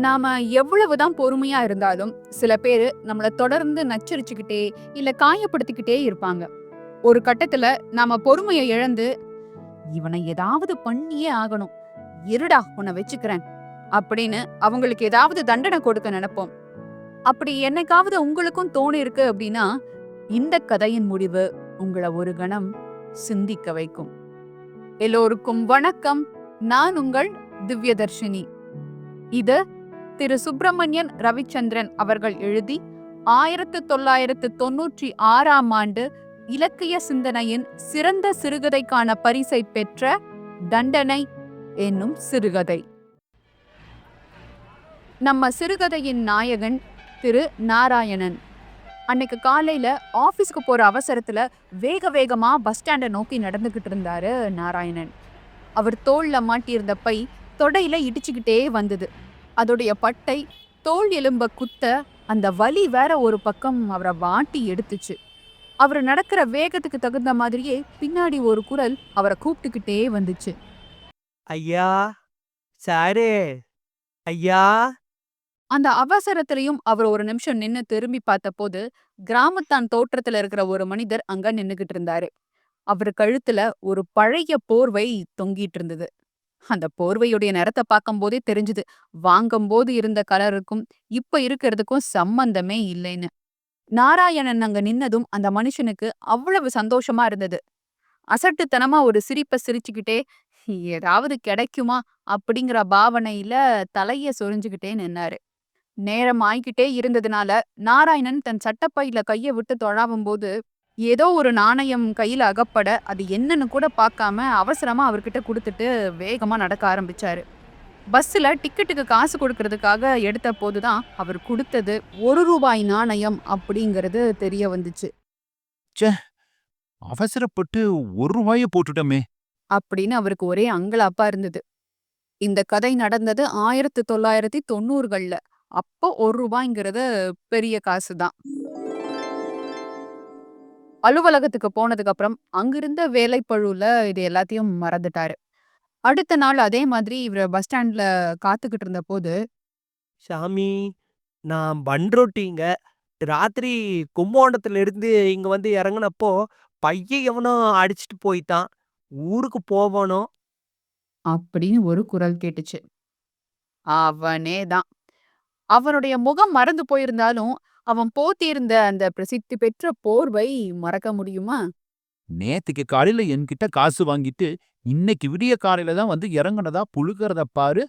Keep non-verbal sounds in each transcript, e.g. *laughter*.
நாம எவ்வளவுதான் பொறுமையா இருந்தாலும் சில பேரு நம்மள தொடர்ந்து நச்சரிச்சுக்கிட்டே இல்ல காயப்படுத்திக்கிட்டே இருப்பாங்க. ஒரு கட்டத்துல நாம பொறுமையை இழந்து இவனை ஏதாவது பண்ணியே ஆகணும். இருடா உன்னை வச்சுக்கிறேன். அப்படின்னு அவங்களுக்கு ஏதாவது தண்டனை கொடுக்க நினைப்போம். அப்படி என்னைக்காவது உங்களுக்கும் தோணி இருக்கு அப்படின்னா இந்த கதையின் முடிவு உங்களை ஒரு கணம் சிந்திக்க வைக்கும். எல்லோருக்கும் வணக்கம். நான் உங்கள் திவ்யதர்ஷினி. இது திரு சுப்பிரமணியன் ரவிச்சந்திரன் அவர்கள் எழுதி ஆயிரத்து தொள்ளாயிரத்து தொன்னூற்றி ஆறாம் ஆண்டு இலக்கிய சிந்தனையின் சிறந்த சிறுகதைக்கான பரிசை பெற்ற தண்டனை என்னும் சிறுகதை. நம்ம சிறுகதையின் நாயகன் திரு நாராயணன். அன்னைக்கு காலையில ஆபீஸ்க்கு போற அவசரத்துல வேக வேகமா பஸ் ஸ்டாண்டை நோக்கி நடந்துகிட்டு இருந்தாரு நாராயணன். அவர் தோல்ல மாட்டியிருந்த பை தொடையில இடிச்சுக்கிட்டே வந்தது. அதோடைய பட்டை தோல் எலும்ப குத்த அந்த வலி வேற ஒரு பக்கம் அவரை வாட்டி எடுத்துச்சு. அவர் நடக்கிற வேகத்துக்கு தகுந்த மாதிரியே பின்னாடி ஒரு குரல் அவரை கூப்பிட்டுக்கிட்டே வந்துச்சு. ஐயா சாரே ஐயா. அந்த அவசரத்திலையும் அவர் ஒரு நிமிஷம் நின்னு திரும்பி பார்த்தபோது கிராமத்தான் தோற்றத்துல இருக்கிற ஒரு மனிதர் அங்க நின்னுகிட்டு இருந்தாரு. அவர் கழுத்துல ஒரு பழைய போர்வை தொங்கிட்டு இருந்தது. அந்த போர்வையுடைய நிறத்தை பார்க்கும்போதே தெரிஞ்சுது. வாங்கும்போது இருந்த கலருக்கும் இப்ப இருக்கிறதுக்கும் சம்பந்தமே இல்லைன்னு. நாராயணன் அங்க நின்னதும் அந்த மனுஷனுக்கு அவ்வளவு சந்தோஷமா இருந்தது. அசட்டுத்தனமா ஒரு சிரிப்பை சிரிச்சுக்கிட்டே ஏதாவது கிடைக்குமா? அப்படிங்கிற பாவனையில தலைய சொரிஞ்சுக்கிட்டே நின்னாரு. நேரம் ஆயிக்கிட்டே இருந்ததுனால நாராயணன் தன் சட்டப்பையில கைய விட்டு தொழாவும் போது ஏதோ ஒரு நாணயம் கையில அகப்பட அது என்னன்னு கூட பார்க்காம அவசரமா அவர்கிட்ட கொடுத்துட்டு வேகமா நடக்க ஆரம்பிச்சாரு. பஸ்ஸில் டிக்கெட்டுக்கு காசு கொடுக்கறதுக்காக எடுத்த போதுதான் அவர் கொடுத்தது ஒரு ரூபாய் நாணயம் அப்படிங்கிறது தெரிய வந்துச்சு. அவசரப்பட்டு ஒரு ரூபாய போட்டுட்டோமே. அப்படின்னு அவருக்கு ஒரே அங்கலாப்பா இருந்தது. இந்த கதை நடந்தது ஆயிரத்தி தொள்ளாயிரத்தி தொண்ணூறுகள்ல. அப்போ ஒரு ரூபாய்ங்கிறது பெரிய காசு தான் அலுவலகத்துக்கு போனதுக்கு அப்புறம் அங்கிருந்த வேலைப்பழுல இது எல்லாத்தையும் மறந்துட்டாரு. அடுத்த நாள் அதே மாதிரி இவர் பஸ் ஸ்டாண்ட்ல காத்துக்கிட்டு இருந்த போது சாமி நான் பண்ரோட்டிங்க ராத்திரி கும்போணத்துல இருந்து இங்க வந்து இறங்குனப்போ பையன் எவனோ அடிச்சிட்டு போயிட்டான். ஊருக்கு போகணும் அப்படின்னு ஒரு குரல் கேட்டுச்சு. அவனே தான். அவனுடைய முகம் மறந்து போயிருந்தாலும் அவன் போத்தியிருந்த அந்த பிரசித்தி பெற்ற போர்வை மறக்க முடியுமா? நேத்துக்கு காலையில என்கிட்ட காசு வாங்கிட்டு இன்னைக்கு விடிய காலையில தான் வந்து இறங்குனதா புழுகிறத பாரு.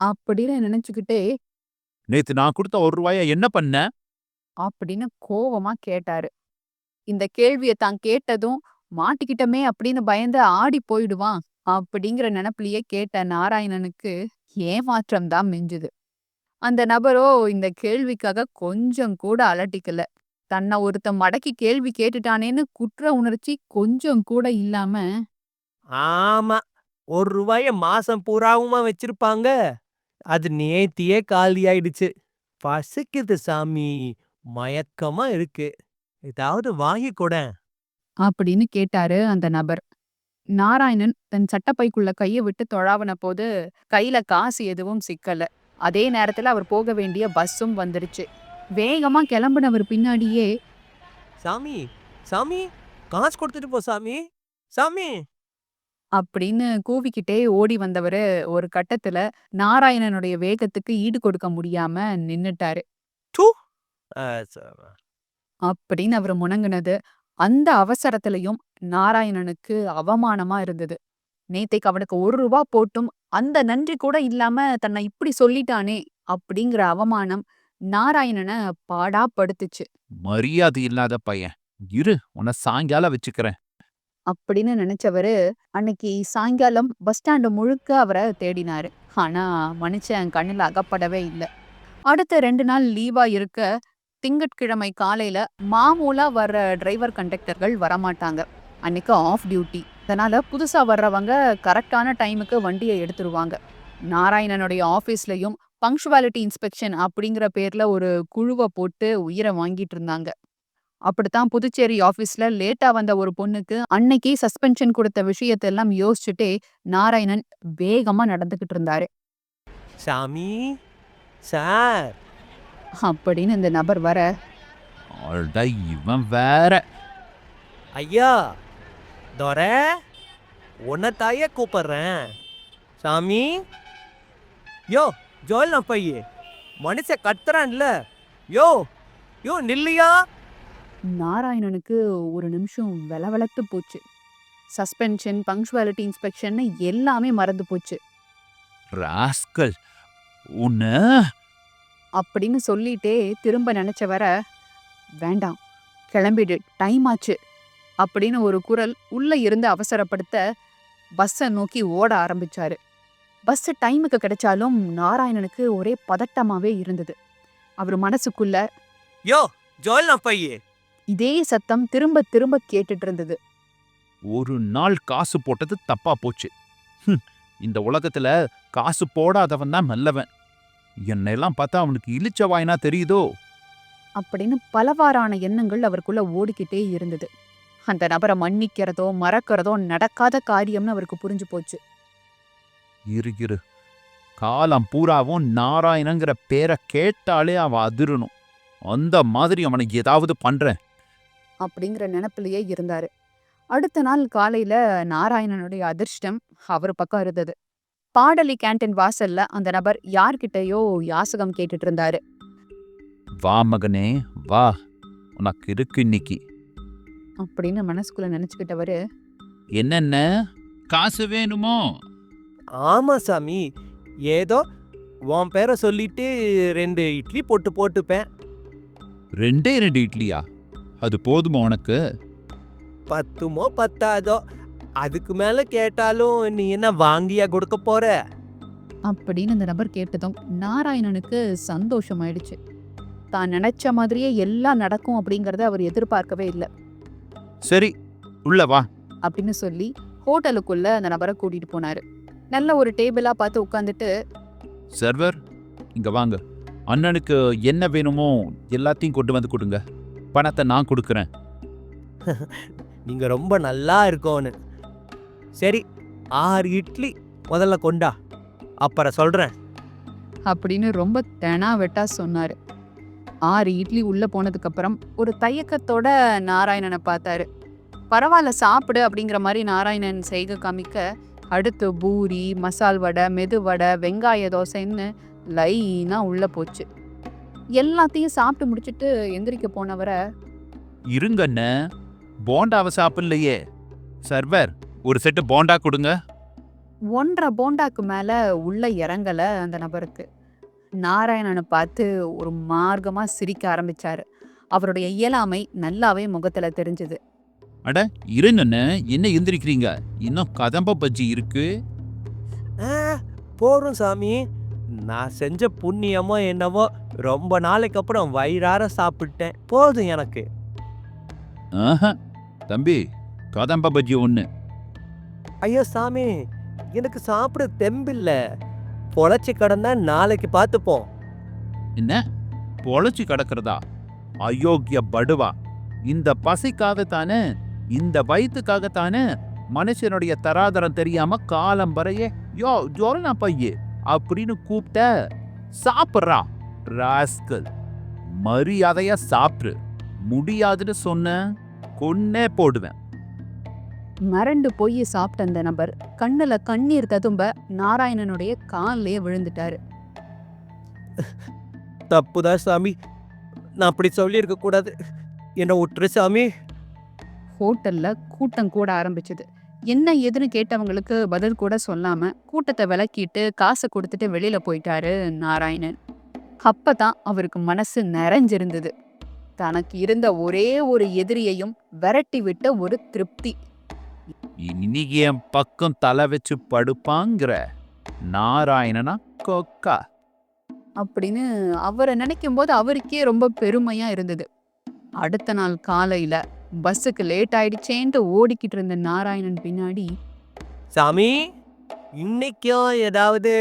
அப்படின்னு நினைச்சுக்கிட்டே நேத்து நான் கொடுத்த ஒரு ரூபாய என்ன பண்ண? அப்படின்னு கோவமா கேட்டாரு. இந்த கேள்வியை தான் கேட்டதும் மாட்டிக்கிட்டமே அப்படின்னு பயந்து ஆடி போயிடுவான் அப்படிங்கிற நினைப்பிலேயே கேட்ட நாராயணனுக்கு ஏமாற்றம் தான் மிஞ்சுது. அந்த நபரோ இந்த கேள்விக்காக கொஞ்சம் கூட அலட்டிக்கல. தன்னை ஒருத்தன் மடக்கி கேள்வி கேட்டுட்டானேன்னு குற்ற உணர்ச்சி கொஞ்சம் கூட இல்லாம ஆமா. ஒரு ரூபாய மாசம் பூராவுமா வச்சிருப்பாங்க. அது நேத்தியே காலி ஆயிடுச்சு பசிக்குது சாமி. மயக்கமா இருக்கு. ஏதாவது வாங்கி கொட. அப்படின்னு கேட்டாரு அந்த நபர். நாராயணன் தன் சட்டப்பைக்குள்ள கைய விட்டு தொழாவன போது கையில காசு எதுவும் சிக்கல. அதே நேரத்துல அவர் போக வேண்டிய பஸ்ஸும் வந்துருச்சு. வேகமா கிளம்புனவர் பின்னாடியே சாமி சாமி காசு கொடுத்துட்டு போ சாமி சாமி. அப்படின்னு கூவிக்கிட்டே ஓடி வந்தவரு ஒரு கட்டத்துல நாராயணனுடைய வேகத்துக்கு ஈடு கொடுக்க முடியாம நின்னுட்டாரு. அப்படின்னு அவர் முணங்குனது. அந்த அவசரத்திலையும் நாராயணனுக்கு அவமானமா இருந்தது. நேத்தைக்கு அவனுக்கு ஒரு ரூபா போட்டும் அந்த நன்றி கூட இல்லாம தன்னை இப்படி சொல்லிட்டானே அப்படிங்கிற அவமானம் நாராயணனை பாடா படுத்துச்சு. மரியாதை இல்லாத பையன். இரு உன்னை சாயங்காலம் வச்சுக்கிறேன். அப்படின்னு நினைச்சவரு அன்னைக்கு சாயங்காலம் பஸ் ஸ்டாண்டு முழுக்க அவரை தேடினாரு. ஆனா மனுஷன் கண்ணுல அகப்படவே இல்லை. அடுத்த ரெண்டு நாள் லீவா இருக்க திங்கட்கிழமை காலையில மாமூலா வர்ற டிரைவர் கண்டக்டர்கள் வரமாட்டாங்க. அன்னைக்கு ஆஃப் டியூட்டி அதனால புதுசா வர்றவங்க கரெக்டான டைமுக்கு வண்டியை எடுத்துருவாங்க. நாராயணனுடைய ஆபீஸ்லயும் பங்க்சுவாலிட்டி இன்ஸ்பெக்ஷன் அப்படிங்கிற பேர்ல ஒரு குழுவை போட்டு உயிரை வாங்கிட்டு இருந்தாங்க. அப்படித்தான் புதுச்சேரி ஆபீஸ்ல லேட்டா வந்த ஒரு பொண்ணுக்கு அன்னைக்கு சஸ்பென்ஷன் கொடுத்த விஷயத்தெல்லாம் யோசிச்சுட்டே நாராயணன் வேகமா நடந்துகிட்டு இருந்தாரு. சாமி சார். அப்படின்னு இந்த நபர் வர இவன் வேற. ஐயா. துரை உன்னை தாயே கூப்பிடுறேன். சாமி. யோ ஜோல் நான் பையே. மனுஷன் கத்துறான்ல. யோ யோ நில்லையா? நாராயணனுக்கு ஒரு நிமிஷம் வெலவெலத்து போச்சு. சஸ்பென்ஷன் பங்க்சுவாலிட்டி இன்ஸ்பெக்ஷன் எல்லாமே மறந்து போச்சு. ராஸ்கல் உன்ன? அப்படின்னு சொல்லிட்டே திரும்ப நினைச்ச வர வேண்டாம் கிளம்பிடு டைம் ஆச்சு. அப்படின்னு ஒரு குரல் உள்ள இருந்து அவசரப்படுத்த பஸ்ஸை நோக்கி ஓட ஆரம்பிச்சாரு. பஸ் டைமுக்கு கிடைச்சாலும் நாராயணனுக்கு ஒரே பதட்டமாவே இருந்தது. அவர் மனசுக்குள்ள யோ ஜோல் நான் பையே. இதே சத்தம் திரும்ப திரும்ப கேட்டுட்டு இருந்தது. ஒரு நாள் காசு போட்டது தப்பா போச்சு. ஹம், இந்த உலகத்துல காசு போடாதவன் தான் நல்லவன் என்னெல்லாம் பார்த்தா அவனுக்கு இழிச்ச வாயினா தெரியுதோ? அப்படின்னு பலவாறான எண்ணங்கள் அவருக்குள்ள ஓடிக்கிட்டே இருந்தது. அந்த நபரை மன்னிக்கிறதோ மறக்கிறதோ நடக்காத காரியம்னு அவருக்கு புரிஞ்சு போச்சு. இரு இரு. காலம் பூராவும் நாராயணங்கிற பேரை கேட்டாலே அவன் அதிரணும். அந்த மாதிரி அவனுக்கு ஏதாவது பண்றேன். அப்படிங்கிற நினப்பிலேயே இருந்தாரு. அடுத்த நாள் காலையில நாராயணனுடைய அதிர்ஷ்டம் அவர் பக்கம் இருந்தது. பாடலி கேண்டீன் வாசல்ல அந்த நபர் யார்கிட்டயோ யாசகம் கேட்டுட்டு இருந்தாரு. வா மகனே வா. உனக்கு இருக்கு இன்னைக்கு. அப்படின்னு மனசுக்குள்ள நினைச்சுக்கிட்டவரு என்னென்ன? காசு வேணுமோ? ஆமா சாமி. ஏதோ உன் பேரை சொல்லிட்டு ரெண்டு இட்லி போட்டு போட்டுப்பேன். ரெண்டே ரெண்டு இட்லியா? அது போதுமா உனக்கு? பத்துமோ பத்தாதோ? அதுக்கு மேல கேட்டாலும் நீ என்ன வாங்கியா கொடுக்க போற? அப்படின்னு அந்த நபர் கேட்டதும் நாராயணனுக்கு சந்தோஷம் ஆயிடுச்சு தான் நினைச்ச மாதிரியே எல்லாம் நடக்கும் அப்படிங்கறத அவர் எதிர்பார்க்கவே இல்லை. சரி உள்ள வா. அப்படின்னு சொல்லி ஹோட்டலுக்குள்ள அந்த நபரை கூட்டிட்டு போனாரு. நல்ல ஒரு டேபிளா பார்த்து உட்காந்துட்டு சர்வர் இங்க வாங்க. அண்ணனுக்கு என்ன வேணுமோ எல்லாத்தையும் கொண்டு வந்து கொடுங்க. பணத்தை நான் கொடுக்குறேன். *laughs* நீங்க ரொம்ப நல்லா இருக்கோன்னு. சரி ஆறு இட்லி முதல்ல கொண்டா. அப்புறம் சொல்றேன். அப்படின்னு ரொம்ப தெனா வெட்டா சொன்னாரு. ஆறு இட்லி உள்ள போனதுக்கு அப்புறம் ஒரு தயக்கத்தோட நாராயணனை பார்த்தாரு. பரவாயில்ல சாப்பிடு அப்படிங்கிற மாதிரி நாராயணன் செய்க காமிக்க அடுத்து பூரி மசால் வடை மெது வடை வெங்காய தோசைன்னு லைனா உள்ள போச்சு. எல்லாத்தையும் சாப்பிட்டு முடிச்சிட்டு எந்திரிக்க போனவரை இருங்க அண்ணே போண்டாவை சாப்பிடலையே. சர்வர் ஒரு செட்டு போண்டா கொடுங்க. ஒன்றரை போண்டாக்கு மேல உள்ள இறங்கல அந்த நபருக்கு. நாராயணனை பார்த்து ஒரு மார்க்கமா சிரிக்க ஆரம்பிச்சாரு. அவருடைய இயலாமை நல்லாவே முகத்துல தெரிஞ்சது. இருங்க அண்ணே என்ன எந்திரிக்கிறீங்க? இன்னும் கதம்ப பஜ்ஜி இருக்கு? ஆ, போதும் சாமி. நான் செஞ்ச புண்ணியமோ என்னவோ ரொம்ப நாளைக்கு அப்புறம் வயிறார சாப்பிட்டேன். போதும் எனக்கு. ஆஹா தம்பி கதம்ப பஜ்ஜி ஒன்று ஐயோ சாமி எனக்கு சாப்பிட தெம்பில்ல. பொழைச்சி கடந்தா நாளைக்கு பார்த்துப்போம் என்ன? பொழைச்சி கிடக்கிறதா? அயோக்கிய படுவா. இந்த பசிக்காகத்தானே இந்த வயிற்றுக்காகத்தானே மனுஷனுடைய தராதரம் தெரியாம காலம் வரையே யோ ஜோலனா பையே அப்படின்னு கூப்பிட்ட சாப்பிட்றா ராஸ்கல். மரியாதையா சாப்பிடு. முடியாதுன்னு சொன்ன கொன்னே போடுவேன். மறண்டு போய் சாப்பிட்ட அந்த நபர் கண்ணுல கண்ணீர் ததும்ப நாராயணனுடைய காலிலேயே விழுந்துட்டாரு. தப்புதான் சாமி. நான் அப்படி சொல்லியிருக்க கூடாது. என்னை விட்டுரு சாமி. ஹோட்டல்ல கூட்டம் கூட ஆரம்பிச்சது. என்ன ஏதுன்னு கேட்டவங்களுக்கு பதில் கூட சொல்லாம கூட்டத்தை விலக்கிட்டு காசை கொடுத்துட்டு வெளியில போயிட்டாரு நாராயணன். அப்பதான் அவருக்கு மனசு நிறைஞ்சிருந்தது. தனக்கு இருந்த ஒரே ஒரு எதிரியையும் விரட்டி விட்ட ஒரு திருப்தி. இன்னைக்கு என் பக்கம் தலை வச்சு படுப்பாங்கிற. நாராயணனா கொக்கா. அப்படின்னு அவரை நினைக்கும் போது அவருக்கே ரொம்ப பெருமையா இருந்தது. அடுத்த நாள் காலையில பஸ்ஸுக்கு லேட் ஆயிடுச்சேன்ட்டு ஓடிக்கிட்டு இருந்த நாராயணன் பின்னாடி சாமி இன்னைக்கும் ஏதாவது?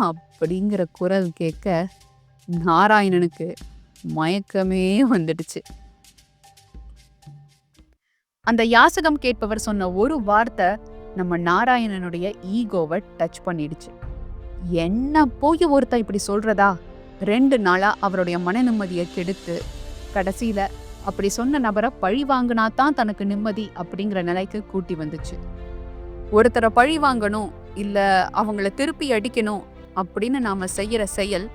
அப்படிங்கிற குரல் கேட்க நாராயணனுக்கு மயக்கமே வந்துடுச்சு. அந்த யாசகம் கேட்பவர் சொன்ன ஒரு வார்த்தை நம்ம நாராயணனுடைய ஈகோவை டச் பண்ணிடுச்சு. என்ன போய் ஒருத்தன் இப்படி சொல்றதா? ரெண்டு நாளா அவருடைய மன நிம்மதியை கெடுத்து கடைசியில அப்படி சொன்ன நபரை பழி வாங்கினா தான் தனக்கு நிம்மதி அப்படிங்கிற நிலைக்கு கூட்டி வந்துச்சு. ஒருத்தரை பழி வாங்கணும் இல்ல அவங்கள திருப்பி அடிக்கணும் அப்படின்னு நாம செய்யற செயல்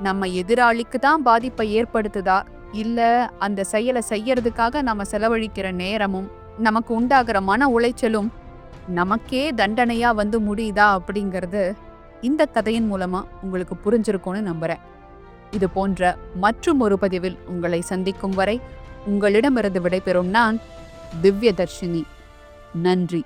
நம்ம எதிராளிக்கு தான் பாதிப்பை ஏற்படுத்துதா? இல்ல அந்த செயலை செய்யறதுக்காக நாம செலவழிக்கிற நேரமும் நமக்கு உண்டாகிற மன உளைச்சலும் நமக்கே தண்டனையா வந்து முடியுதா அப்படிங்கிறது இந்த கதையின் மூலமா உங்களுக்கு புரிஞ்சிருக்கும்னு நம்புறேன். இது போன்ற மற்றும் ஒரு பதிவில் உங்களை சந்திக்கும் வரை உங்களிடமிருந்து விடைபெறும் நான் திவ்யதர்ஷினி. நன்றி.